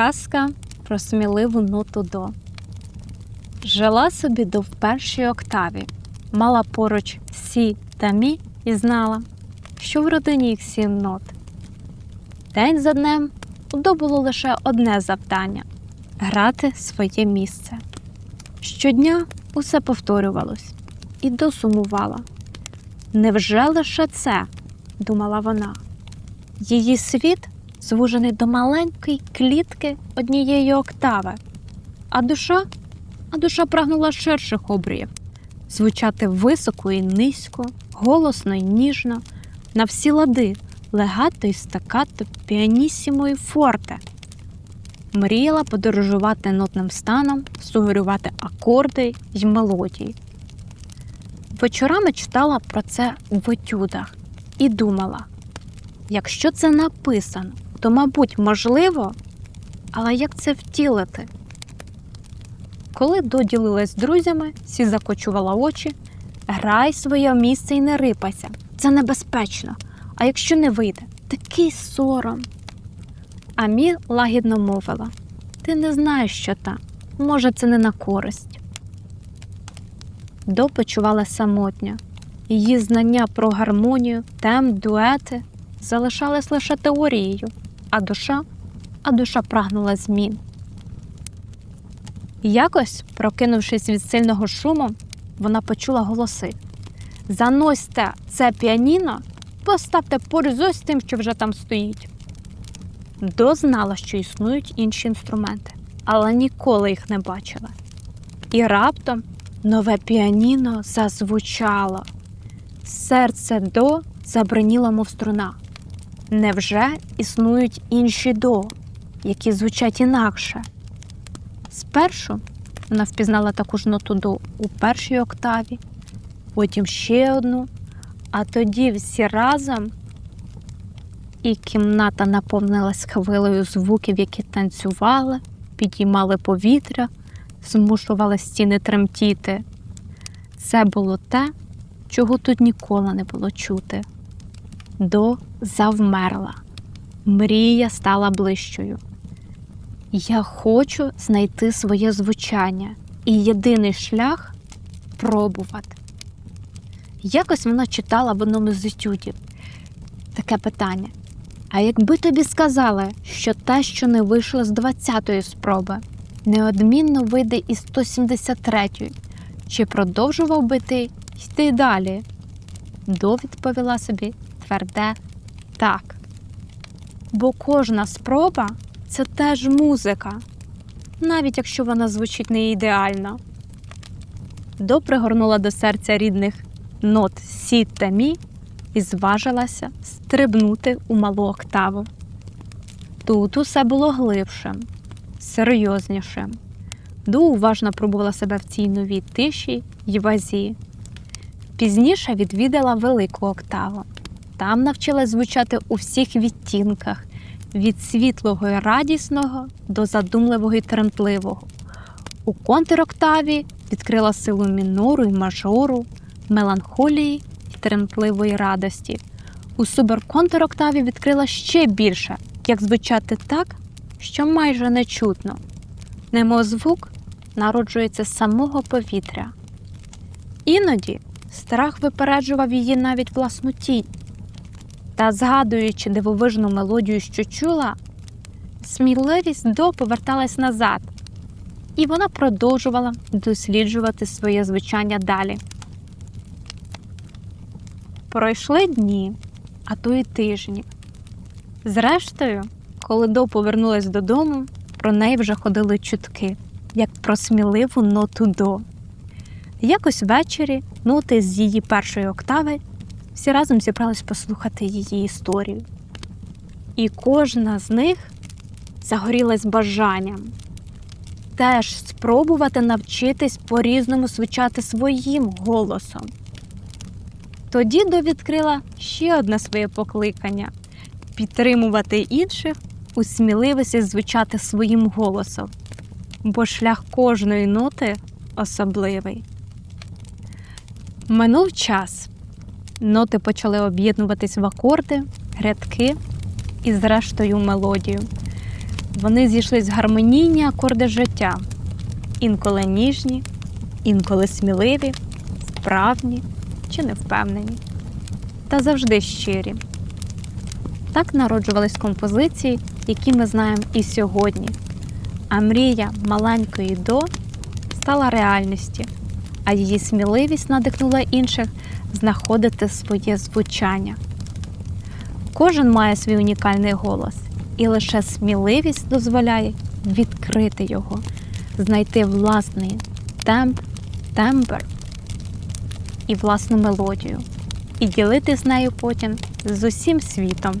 Казка про сміливу ноту до. Жила собі до в першій октаві, мала поруч сі та мі і знала, що в родині їх сім нот. День за днем у до було лише одне завдання грати своє місце. Щодня усе повторювалось і досумувала. Невже лише це? думала вона. Її світ звужений до маленької клітки однієї октави, а душа, а душа прагнула ширших обріїв, звучати високо і низько, голосно і ніжно, на всі лади, легато і стакато, піанісімо і форте. Мріяла подорожувати нотним станом, сугорювати акорди й мелодії. Вечорами читала про це в етюдах і думала, якщо це написано, то, мабуть, можливо, але як це втілити? Коли доділилась з друзями, сі закочувала очі, грай своє місце і не рипайся. Це небезпечно. А якщо не вийде, такий сором. Амі лагідно мовила: Ти не знаєш, що та, може, це не на користь. До почувала самотня. Її знання про гармонію, тем, дуети залишались лише теорією, а душа, а душа прагнула змін. Якось, прокинувшись від сильного шуму, вона почула голоси: Заносьте це піаніно, поставте поруч з тим, що вже там стоїть. До знала, що існують інші інструменти, але ніколи їх не бачила. І раптом нове піаніно зазвучало. Серце до забриніло, мов струна. Невже існують інші до, які звучать інакше? Спершу вона впізнала таку ж ноту до у першій октаві, потім ще одну, а тоді всі разом, і кімната наповнилась хвилею звуків, які танцювали, підіймали повітря, змушували стіни тремтіти. Це було те, чого тут ніколи не було чути. До завмерла. Мрія стала ближчою. Я хочу знайти своє звучання, і єдиний шлях пробувати. Якось вона читала в одному з етюдів таке питання. А якби тобі сказали, що те, що не вийшло з 20-ї спроби, неодмінно вийде із 173-ї, чи продовжував би ти йти далі? До відповіла собі тверде так. Бо кожна спроба це теж музика, навіть якщо вона звучить не ідеально. До пригорнула до серця рідних нот сі та мі і зважилася стрибнути у малу октаву. Тут усе було глибшим, серйознішим. Ду уважно пробувала себе в цій новій тиші й вазі. Пізніше відвідала велику октаву. Там навчилась звучати у всіх відтінках від світлого і радісного до задумливого і тремтливого. У контроктаві відкрила силу мінору і мажору, меланхолії і тремтливої радості. У суберконтроктаві відкрила ще більше, як звучати так, що майже не чутно. Немов звук народжується з самого повітря. Іноді страх випереджував її навіть власну тінь. Та, згадуючи дивовижну мелодію, що чула, сміливість до поверталась назад, і вона продовжувала досліджувати своє звучання далі. Пройшли дні, а то й тижні. Зрештою, коли До повернулась додому, про неї вже ходили чутки, як про сміливу ноту до. Якось ввечері ноти з її першої октави всі разом зібрались послухати її історію. І кожна з них загорілась бажанням теж спробувати навчитись по-різному звучати своїм голосом. Тоді До відкрила ще одне своє покликання підтримувати інших у сміливості звучати своїм голосом, бо шлях кожної ноти особливий. Минув час. Ноти почали об'єднуватись в акорди, рядки і, зрештою, мелодію. вони зійшлись гармонійні акорди життя. Інколи ніжні, інколи сміливі, справні чи невпевнені. Та завжди щирі. Так народжувались композиції, які ми знаємо і сьогодні. А мрія маленької до стала реальністю, а її сміливість надихнула інших знаходити своє звучання. Кожен має свій унікальний голос, і лише сміливість дозволяє відкрити його, знайти власний темп, тембр і власну мелодію, і ділити з нею потім з усім світом.